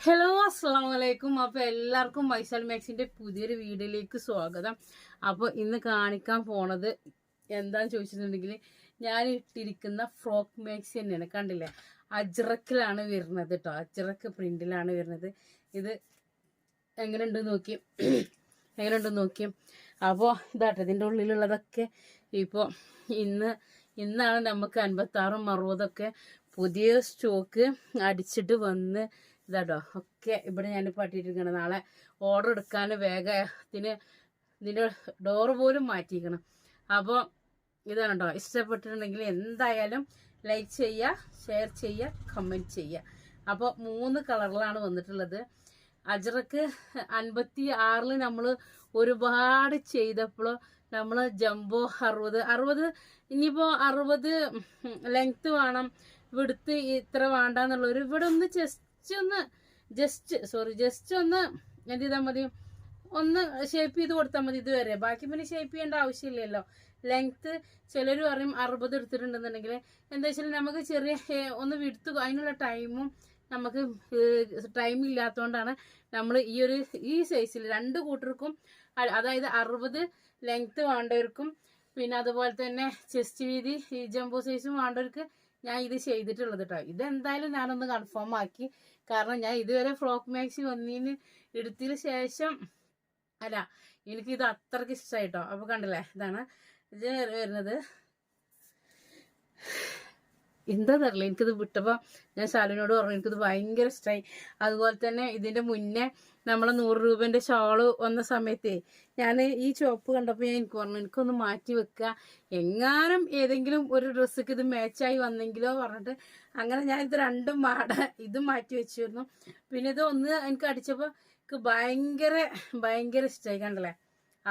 Hello അസ്സാം വലൈക്കും അപ്പൊ എല്ലാവർക്കും വൈശാൽ മാക്സിന്റെ പുതിയൊരു വീഡിയോയിലേക്ക് സ്വാഗതം. അപ്പൊ ഇന്ന് കാണിക്കാൻ പോണത് എന്താന്ന് ചോദിച്ചിട്ടുണ്ടെങ്കിൽ ഞാൻ ഇട്ടിരിക്കുന്ന ഫ്രോക്ക് മാക്സി തന്നെയാണ്. കണ്ടില്ലേ? അജ്രക്കിലാണ് വരുന്നത് കേട്ടോ അജ്രക്ക് പ്രിന്റിലാണ് വരുന്നത്. ഇത് എങ്ങനെയുണ്ട് നോക്കി. എങ്ങനെയുണ്ട് നോക്കി. അപ്പോൾ ഇതാട്ടെ ഇതിന്റെ ഉള്ളിലുള്ളതൊക്കെ ഇപ്പോൾ ഇന്ന് ഇന്നാണ് നമുക്ക് അൻപത്താറും അറുപതൊക്കെ പുതിയ സ്റ്റോക്ക് അടിച്ചിട്ട് വന്ന് ഇതാട്ടോ. ഒക്കെ ഇവിടെ ഞാൻ പട്ടിയിട്ടിരിക്കണം നാളെ ഓർഡർ എടുക്കാൻ വേഗത്തിന് ഇതിന്റെ ഡോറ് പോലും മാറ്റിയിരിക്കണം. അപ്പോൾ ഇതാണ് കേട്ടോ ഇഷ്ടപ്പെട്ടിട്ടുണ്ടെങ്കിൽ എന്തായാലും ലൈക്ക് ചെയ്യുക ഷെയർ ചെയ്യുക കമന്റ് ചെയ്യുക അപ്പോൾ മൂന്ന് കളറിലാണ് വന്നിട്ടുള്ളത്. അജറക്ക് അൻപത്തി ആറിൽ നമ്മൾ ഒരുപാട് ചെയ്തപ്പോൾ നമ്മൾ ജംബോ അറുപത്. അറുപത് ഇനിയിപ്പോൾ അറുപത് ലെങ്ത് വേണം. ഇവിടുത്തെ ഇത്ര വേണ്ടെന്നുള്ളൊരു ഇവിടെ ഒന്ന് ജസ്റ്റ് ഒന്ന് ജസ്റ്റ് സോറി ജസ്റ്റ് ഒന്ന് എന്ത് ചെയ്താൽ മതി? ഒന്ന് ഷേപ്പ് ചെയ്ത് കൊടുത്താൽ മതി ഇതുവരെ. ബാക്കി പിന്നെ ഷേപ്പ് ചെയ്യേണ്ട ആവശ്യമില്ലല്ലോ. ലെങ്ത്ത് ചിലർ പറയും അറുപത് എടുത്തിട്ടുണ്ടെന്നുണ്ടെങ്കിൽ എന്താ വെച്ചാൽ നമുക്ക് ചെറിയ ഒന്ന് വിടുത്ത് അതിനുള്ള ടൈമും നമുക്ക് ടൈം ഇല്ലാത്തതുകൊണ്ടാണ് നമ്മൾ ഈ ഒരു ഈ സൈസിൽ രണ്ട് കൂട്ടർക്കും അതായത് അറുപത് ലെങ്ത്ത് വേണ്ടവർക്കും പിന്നെ അതുപോലെ തന്നെ ചെസ്റ്റ് വീതി ഈ ജംബോ സൈസും വേണ്ടവർക്ക് ഞാൻ ഇത് ചെയ്തിട്ടുള്ളത് കേട്ടോ ഇതെന്തായാലും ഞാനൊന്ന് കൺഫേം ആക്കി. കാരണം ഞാൻ ഇതുവരെ ഫ്രോക്ക് മാക്സി വന്നതിന് എടുത്തതിന് ശേഷം അല്ല എനിക്ക് ഇത് അത്രയ്ക്ക് ഇഷ്ടമായിട്ടോ അപ്പൊ കണ്ടില്ലേ ഇതാണ് ഇത് വരുന്നത്. എന്താ തരല എനിക്കിത് വിട്ടപ്പോൾ ഞാൻ ശാലുവിനോട് പറഞ്ഞു എനിക്കിത് ഭയങ്കര ഇഷ്ടമായി അതുപോലെ തന്നെ ഇതിന്റെ മുന്നേ നമ്മളെ നൂറ് രൂപന്റെ ഷോൾ വന്ന സമയത്തേ ഞാൻ ഈ ചോപ്പ് കണ്ടപ്പോൾ ഞാൻ എനിക്ക് പറഞ്ഞു എനിക്കൊന്ന് മാറ്റി വെക്കുക എങ്ങാനും ഏതെങ്കിലും ഒരു ഡ്രസ്സൊക്കെ ഇത് മാച്ചായി വന്നെങ്കിലോ പറഞ്ഞിട്ട് അങ്ങനെ ഞാൻ ഇത് രണ്ടും മാട ഇതും മാറ്റി വെച്ചിരുന്നു. പിന്നെ ഇത് ഒന്ന് എനിക്ക് അടിച്ചപ്പോൾ എനിക്ക് ഭയങ്കര ഭയങ്കര ഇഷ്ടമായി കണ്ടല്ലേ?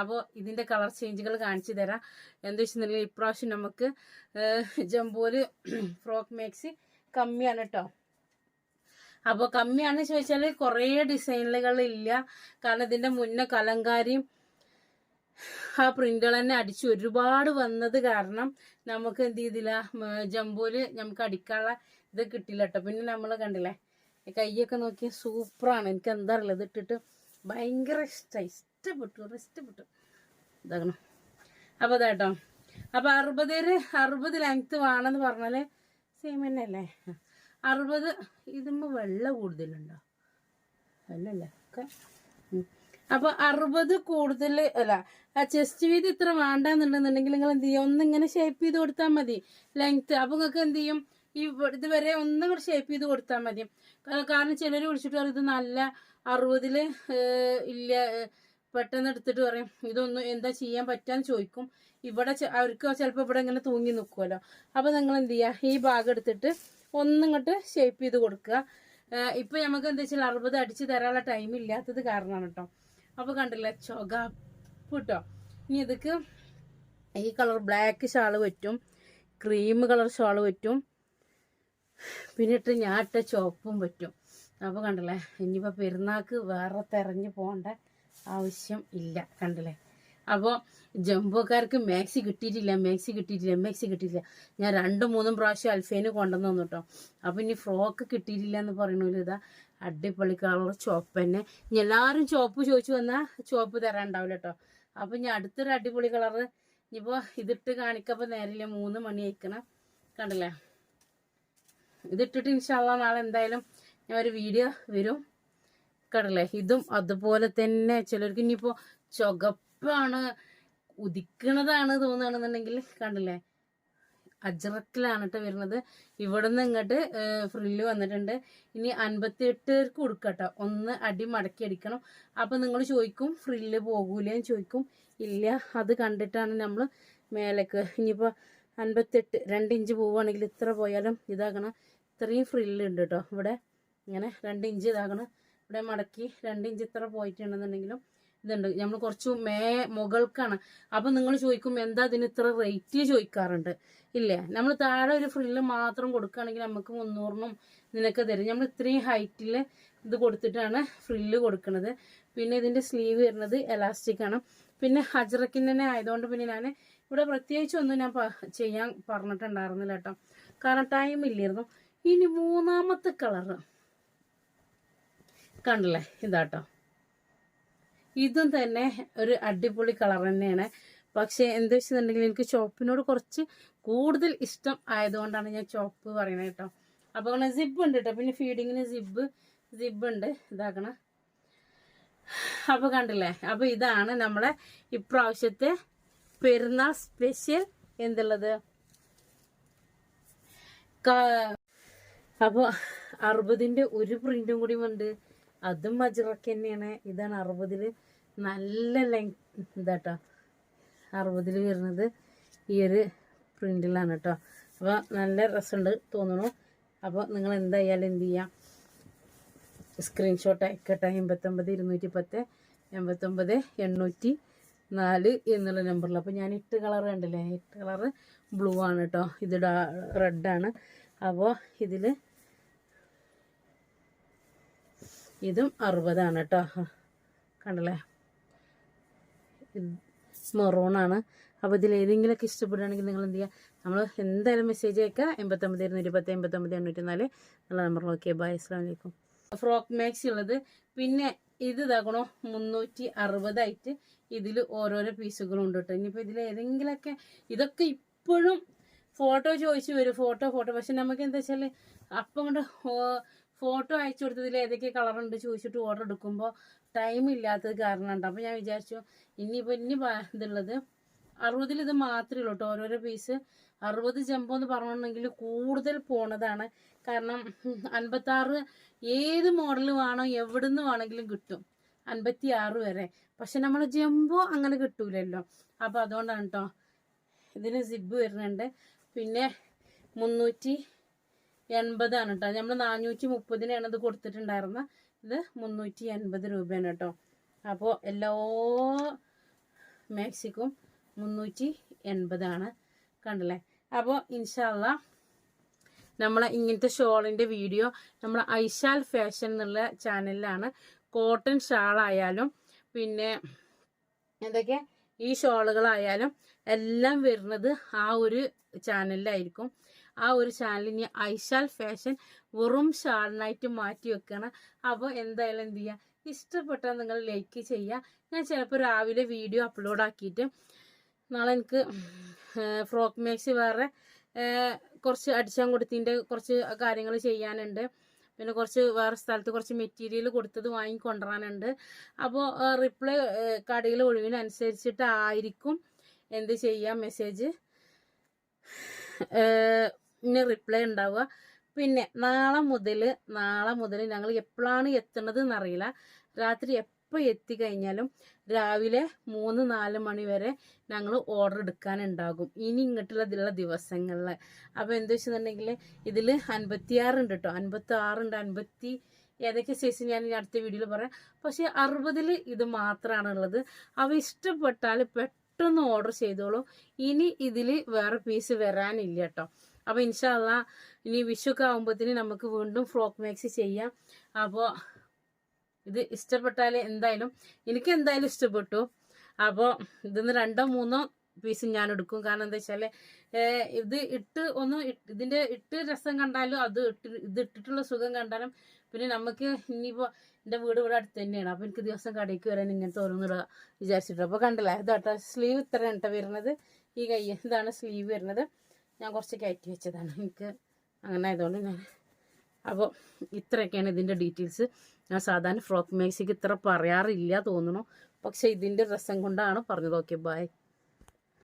അപ്പോൾ ഇതിന്റെ കളർ ചേഞ്ചുകൾ കാണിച്ചു തരാം. എന്താ വെച്ചിട്ടുണ്ടെങ്കിൽ ഇപ്രാവശ്യം നമുക്ക് ജംബോൽ ഫ്രോക്ക് മാക്സി കമ്മിയാണ് കേട്ടോ അപ്പോൾ കമ്മിയാണെന്ന് ചോദിച്ചാൽ കുറേ ഡിസൈനുകൾ ഇല്ല. കാരണം ഇതിന്റെ മുന്നേ കലങ്കാരിയും ആ പ്രിന്റുകൾ തന്നെ അടിച്ച് ഒരുപാട് വന്നത് കാരണം നമുക്ക് എന്ത് ചെയ്തില്ല ജംബോൽ നമുക്ക് അടിക്കാനുള്ള ഇത് കിട്ടില്ല കേട്ടോ പിന്നെ നമ്മൾ കണ്ടില്ലേ കൈയൊക്കെ നോക്കി സൂപ്പറാണ്. എനിക്ക് എന്താ അറിയില്ല ഇത് ഇട്ടിട്ട് ഭയങ്കര ഇഷ്ടമായി ഇഷ്ടപ്പെട്ടു ഇഷ്ടപ്പെട്ടു. ഇതാകണം. അപ്പോൾ ഇതാട്ടോ അപ്പോൾ അറുപതിൽ അറുപത് ലെങ്ത് വേണമെന്ന് പറഞ്ഞാൽ സെയിം തന്നെ അല്ലേ അറുപത് ഇതുമ്പോൾ വെള്ളം കൂടുതലുണ്ടോ? അല്ലല്ലേ ഒക്കെ. അപ്പോൾ അപ്പൊ അറുപത് കൂടുതൽ അല്ല ചെസ്റ്റ് വീതി ഇത്ര വേണ്ടെന്നുണ്ടെന്നുണ്ടെങ്കിൽ നിങ്ങൾ എന്ത് ചെയ്യും? ഒന്നിങ്ങനെ ഷേപ്പ് ചെയ്ത് കൊടുത്താൽ മതി ലെങ്ത് അപ്പൊ നിങ്ങൾക്ക് എന്ത് ചെയ്യും? ഈ ഇതുവരെ ഒന്നും കൂടെ ഷേപ്പ് ചെയ്ത് കൊടുത്താൽ മതി. കാരണം ചിലർ വിളിച്ചിട്ട് പറയും ഇത് നല്ല അറുപതിൽ ഏഹ്, ഇല്ല പെട്ടെന്ന് എടുത്തിട്ട് പറയും ഇതൊന്നും എന്താ ചെയ്യാൻ പറ്റാന്ന് ചോദിക്കും. ഇവിടെ അവർക്ക് ചിലപ്പോൾ ഇവിടെ ഇങ്ങനെ തൂങ്ങി നിൽക്കുമല്ലോ അപ്പം നിങ്ങൾ എന്ത് ചെയ്യുക ഈ ഭാഗം എടുത്തിട്ട് ഒന്നിങ്ങോട്ട് ഷേപ്പ് ചെയ്ത് കൊടുക്കുക. ഇപ്പം നമുക്ക് എന്താ വെച്ചാൽ അറുപത് അടിച്ച് തരാനുള്ള ടൈം ഇല്ലാത്തത് കാരണമാണ് കേട്ടോ അപ്പോൾ കണ്ടില്ലേ ചൊകപ്പ് കേട്ടോ ഇനി ഇതൊക്കെ ഈ കളർ ബ്ലാക്ക് ഷാൾ പറ്റും ക്രീം കളർ ഷാൾ പറ്റും പിന്നിട്ട് ഞാട്ട ചുവപ്പും പറ്റും അപ്പൊ കണ്ടില്ലേ ഇനിയിപ്പോ പെരുന്നാൾക്ക് വേറെ തെരഞ്ഞു പോകേണ്ട ആവശ്യം ഇല്ല കണ്ടില്ലേ? അപ്പോൾ ജംബോക്കാർക്ക് മാക്സി കിട്ടിയിട്ടില്ല മാക്സി കിട്ടിയിട്ടില്ല മാക്സി കിട്ടിയിട്ടില്ല. ഞാൻ രണ്ടും മൂന്നും പ്രാവശ്യം അൽഫേന് കൊണ്ടുവന്നു കേട്ടോ. അപ്പോൾ ഇനി ഫ്രോക്ക് കിട്ടിയിട്ടില്ല എന്ന് പറയണല്ലോ ഇതാ അടിപൊളി കളർ ചോപ്പ് തന്നെ. ഇനി എല്ലാവരും ചോപ്പ് ചോദിച്ചു വന്നാൽ ചോപ്പ് തരാണ്ടാവില്ല കേട്ടോ. അപ്പോൾ ഞാൻ അടുത്തൊരു അടിപൊളി കളറ് ഇനിയിപ്പോൾ ഇതിട്ട് കാണിക്കപ്പോൾ നേരില്ല മൂന്ന് മണി അയക്കണം കണ്ടില്ലേ? ഇതിട്ടിട്ട് ഇൻഷാല്ല നാളെ എന്തായാലും ഞാൻ ഒരു വീഡിയോ വരും. കടല്ലേ ഇതും അതുപോലെ തന്നെ ചിലർക്ക് ഇനിയിപ്പോ ചുകപ്പാണ് ഉദിക്കണതാണ് തോന്നുകയാണെന്നുണ്ടെങ്കിൽ കണ്ടില്ലേ? അജ്രക്കിലാണ് കേട്ടോ വരുന്നത്. ഇവിടെ നിന്ന് ഇങ്ങോട്ട് ഫ്രില്ല് വന്നിട്ടുണ്ട്. ഇനി അൻപത്തി എട്ടുകാർക്ക് കൊടുക്കട്ടോ ഒന്ന് അടി മടക്കി അടിക്കണം. അപ്പൊ നിങ്ങൾ ചോദിക്കും ഫ്രില്ല് പോകൂലേന്ന് ചോദിക്കും. ഇല്ല അത് കണ്ടിട്ടാണ് നമ്മൾ മേലേക്ക്. ഇനിയിപ്പോൾ അൻപത്തെട്ട് രണ്ട് ഇഞ്ച് പോവുകയാണെങ്കിൽ ഇത്ര പോയാലും ഇതാക്കണം ഇത്രയും ഫ്രില്ല് ഉണ്ട് കേട്ടോ ഇവിടെ. ഇങ്ങനെ രണ്ട് ഇഞ്ച് ഇതാകണം ഇവിടെ മടക്കി രണ്ട് ഇഞ്ച് ഇത്ര പോയിട്ടുണ്ടെന്നുണ്ടെങ്കിലും ഇതുണ്ട്. നമ്മൾ കുറച്ച് മേ മുകൾക്കാണ്. അപ്പം നിങ്ങൾ ചോദിക്കും എന്താ ഇതിന് ഇത്ര റേറ്റ് ചോദിക്കാറുണ്ട്? ഇല്ലേ? നമ്മൾ താഴെ ഒരു ഫ്രില്ല് മാത്രം കൊടുക്കുകയാണെങ്കിൽ നമുക്ക് മുന്നൂറിനും ഇതിനൊക്കെ തരും. നമ്മൾ ഇത്രയും ഹൈറ്റിൽ ഇത് കൊടുത്തിട്ടാണ് ഫ്രില്ല് കൊടുക്കുന്നത് പിന്നെ ഇതിന്റെ സ്ലീവ് വരുന്നത് എലാസ്റ്റിക് ആണ്. പിന്നെ ഹജറക്കിൻ തന്നെ ആയതുകൊണ്ട് പിന്നെ ഞാൻ ഇവിടെ പ്രത്യേകിച്ച് ഒന്നും ഞാൻ ചെയ്യാൻ പറഞ്ഞിട്ടുണ്ടായിരുന്നില്ല കേട്ടോ. കാരണം ടൈം ഇല്ലായിരുന്നു. ഇനി മൂന്നാമത്തെ കളറ് കണ്ടില്ലേ? ഇതാട്ടോ. ഇതും തന്നെ ഒരു അടിപൊളി കളർ തന്നെയാണ്. പക്ഷേ എന്താ വെച്ചിട്ടുണ്ടെങ്കിൽ എനിക്ക് ചോപ്പിനോട് കുറച്ച് കൂടുതൽ ഇഷ്ടം ആയതുകൊണ്ടാണ് ഞാൻ ചോപ്പ് പറയുന്നത് കേട്ടോ. അപ്പോൾ അങ്ങനെ സിബ് ഉണ്ട് കേട്ടോ. പിന്നെ ഫീഡിങ്ങിന് സിബ് സിബ് ഉണ്ട്. ഇതാക്കണം. അപ്പോൾ കണ്ടില്ലേ? അപ്പോൾ ഇതാണ് നമ്മളെ ഇപ്രാവശ്യത്തെ പെരുന്നാൾ സ്പെഷ്യൽ എന്തുള്ളത്? അപ്പോൾ അറുപതിന്റെ ഒരു പ്രിന്റും കൂടി ഉണ്ട്. അതും മജറക്ക് തന്നെയാണ്. ഇതാണ് അറുപതിൽ നല്ല ലെങ്ത് ഇതാട്ടോ. അറുപതിൽ വരുന്നത് ഈ ഒരു പ്രിന്റിലാണ് കേട്ടോ അപ്പോൾ നല്ല രസമുണ്ട് തോന്നുന്നു അപ്പോൾ നിങ്ങൾ എന്തായാലും എന്ത് ചെയ്യാം? സ്ക്രീൻഷോട്ട് അയക്കട്ടെ. എൺപത്തൊമ്പത് ഇരുന്നൂറ്റി പത്ത് എൺപത്തൊമ്പത് എണ്ണൂറ്റി നാല് എന്നുള്ള നമ്പറിൽ അപ്പോൾ ഞാൻ എട്ട് കളർ കണ്ടില്ലേ? എട്ട് കളറ് ബ്ലൂ ആണ് കേട്ടോ ഇത് റെഡാണ് അപ്പോൾ ഇതിൽ ഇതും അറുപതാണ് കേട്ടോ. കണ്ടല്ലേ? മെറൂണാണ് അപ്പോൾ ഇതിൽ ഏതെങ്കിലുമൊക്കെ ഇഷ്ടപ്പെടുകയാണെങ്കിൽ നിങ്ങൾ എന്ത് ചെയ്യുക നമ്മൾ എന്തായാലും മെസ്സേജ് അയക്കുക എൺപത്തൊമ്പത് ഇരുന്നൂറ്റി പത്ത് എൺപത്തൊമ്പത് എണ്ണൂറ്റി നാല് നമ്പർ ഓക്കെ ബൈ അസ്സാം വലൈക്കും ഫ്രോക്ക് മാക്സി ഉള്ളത് പിന്നെ ഇത് ഇതാക്കണോ മുന്നൂറ്റി അറുപതായിട്ട് ഇതിൽ ഓരോരോ പീസുകളും ഉണ്ട് കേട്ടോ. ഇനിയിപ്പോൾ ഇതിൽ ഏതെങ്കിലുമൊക്കെ ഇതൊക്കെ ഇപ്പോഴും ഫോട്ടോ ചോദിച്ചു വരും. ഫോട്ടോ ഫോട്ടോ പക്ഷെ നമുക്ക് എന്താ വെച്ചാൽ അപ്പം കൊണ്ട് ഫോട്ടോ അയച്ചു കൊടുത്തതിൽ ഏതൊക്കെ കളറുണ്ട് ചോദിച്ചിട്ട് ഓർഡർ എടുക്കുമ്പോൾ ടൈം ഇല്ലാത്തത് കാരണമുണ്ട് അപ്പോൾ ഞാൻ വിചാരിച്ചു ഇനിയിപ്പോൾ ഇനി ഇതുള്ളത് അറുപതിൽ ഇത് മാത്രമേ ഉള്ളൂ കേട്ടോ ഓരോരോ പീസ് അറുപത് ജമ്പോ എന്ന് പറഞ്ഞിട്ടുണ്ടെങ്കിൽ കൂടുതൽ പോണതാണ്. കാരണം അൻപത്താറ് ഏത് മോഡൽ വേണോ എവിടെ നിന്ന് വേണമെങ്കിലും കിട്ടും. അൻപത്തി ആറ് വരെ. പക്ഷെ നമ്മൾ ജമ്പോ അങ്ങനെ കിട്ടൂലല്ലോ. അപ്പോൾ അതുകൊണ്ടാണ് കേട്ടോ ഇതിന് സിബ് വരുന്നുണ്ട്. പിന്നെ മുന്നൂറ്റി എൺപതാണ് കേട്ടോ നമ്മൾ നാനൂറ്റി മുപ്പതിനാണ് ഇത് കൊടുത്തിട്ടുണ്ടായിരുന്ന. ഇത് മുന്നൂറ്റി എൺപത് രൂപയാണ് കേട്ടോ അപ്പോൾ എല്ലാ മാക്സിക്കും മുന്നൂറ്റി എൺപതാണ് കണ്ടല്ലേ? അപ്പോൾ ഇൻഷാല്ല നമ്മളെ ഇങ്ങനത്തെ ഷോളിന്റെ വീഡിയോ നമ്മളെ ഐശാൽ ഫാഷൻ എന്നുള്ള ചാനലിലാണ്. കോട്ടൺ ഷാളായാലും പിന്നെ എന്തൊക്കെ? ഈ ഷോളുകളായാലും എല്ലാം വരുന്നത് ആ ഒരു ചാനലിലായിരിക്കും ആ ഒരു ചാനൽ ഇനി ഐഷാൽ ഫാഷൻ വെറും ഷാളിനായിട്ട് മാറ്റി വെക്കണം. അപ്പോൾ എന്തായാലും എന്ത് ചെയ്യുക ഇഷ്ടപ്പെട്ടാൽ നിങ്ങൾ ലൈക്ക് ചെയ്യുക ഞാൻ ചിലപ്പോൾ രാവിലെ വീഡിയോ അപ്ലോഡ് ആക്കിയിട്ട് നാളെ എനിക്ക് ഫ്രോക്ക് മേക്സ് വേറെ കുറച്ച് അടിച്ചാൻ കൊടുത്തിന്റെ കുറച്ച് കാര്യങ്ങൾ ചെയ്യാനുണ്ട്. പിന്നെ കുറച്ച് വേറെ സ്ഥലത്ത് കുറച്ച് മെറ്റീരിയൽ കൊടുത്തത് വാങ്ങിക്കൊണ്ടുവരാനുണ്ട്. അപ്പോൾ റിപ്ലൈ കടയിൽ ഒഴിവിനനുസരിച്ചിട്ടായിരിക്കും എന്ത് ചെയ്യാം മെസ്സേജ് റിപ്ലൈ ഉണ്ടാവുക. പിന്നെ നാളെ മുതൽ നാളെ മുതൽ ഞങ്ങൾ എപ്പോഴാണ് എത്തുന്നത് എന്നറിയില്ല രാത്രി എപ്പോൾ എത്തിക്കഴിഞ്ഞാലും രാവിലെ മൂന്ന് നാല് മണി വരെ ഞങ്ങൾ ഓർഡർ എടുക്കാനുണ്ടാകും. ഇനി ഇങ്ങോട്ടുള്ള ദിവസങ്ങളിൽ അപ്പോൾ എന്താ വെച്ചിട്ടുണ്ടെങ്കിൽ ഇതിൽ അൻപത്തിയാറുണ്ട് കേട്ടോ അൻപത്തി ആറുണ്ട് അൻപത്തി ഏതൊക്കെ സൈസ് ഞാൻ ഇനി അടുത്ത വീഡിയോയിൽ പറയാം. പക്ഷേ അറുപതിൽ ഇത് മാത്രമാണ് ഉള്ളത്. അവ ഇഷ്ടപ്പെട്ടാൽ പെട്ടെന്ന് ഓർഡർ ചെയ്തോളൂ. ഇനി ഇതിൽ വേറെ പീസ് വരാനില്ല കേട്ടോ അപ്പോൾ ഇൻഷാല്ല ഇനി വിഷുക്കെ ആകുമ്പോഴത്തേന് നമുക്ക് വീണ്ടും ഫ്രോക്ക് മാക്സ് ചെയ്യാം. അപ്പോൾ ഇത് ഇഷ്ടപ്പെട്ടാൽ എന്തായാലും എനിക്ക് എന്തായാലും ഇഷ്ടപ്പെട്ടു. അപ്പോൾ ഇതിന്ന് രണ്ടോ മൂന്നോ പീസ് ഞാൻ എടുക്കും. കാരണം എന്താ വെച്ചാൽ ഇത് ഇട്ട് ഒന്ന് ഇതിന്റെ ഇട്ട് രസം കണ്ടാലും അത് ഇട്ട് ഇത് ഇട്ടിട്ടുള്ള സുഖം കണ്ടാലും പിന്നെ നമുക്ക് ഇനിയിപ്പോൾ എന്റെ വീട് ഇവിടെ അടുത്ത് തന്നെയാണ്. അപ്പോൾ എനിക്ക് ദിവസം കടയ്ക്ക് വരാൻ ഇങ്ങനത്തെ ഓരോന്നിടുക വിചാരിച്ചിട്ട്. അപ്പോൾ കണ്ടില്ല ഇതാട്ടോ സ്ലീവ് ഇത്രയാണ് കേട്ടോ വരുന്നത്. ഈ കൈ ഇതാണ് സ്ലീവ് വരുന്നത്. ഞാൻ കുറച്ച് കയറ്റി വെച്ചതാണ്. എനിക്ക് അങ്ങനെ ആയതുകൊണ്ട് ഞാൻ അപ്പോൾ ഇത്രയൊക്കെയാണ് ഇതിന്റെ ഡീറ്റെയിൽസ്. ഞാൻ സാധാരണ ഫ്രോക്ക് മേക്സിക്ക് ഇത്ര പറയാറില്ല തോന്നുന്നു. പക്ഷേ ഇതിന്റെ രസം കൊണ്ടാണ് പറഞ്ഞത്. Okay bye.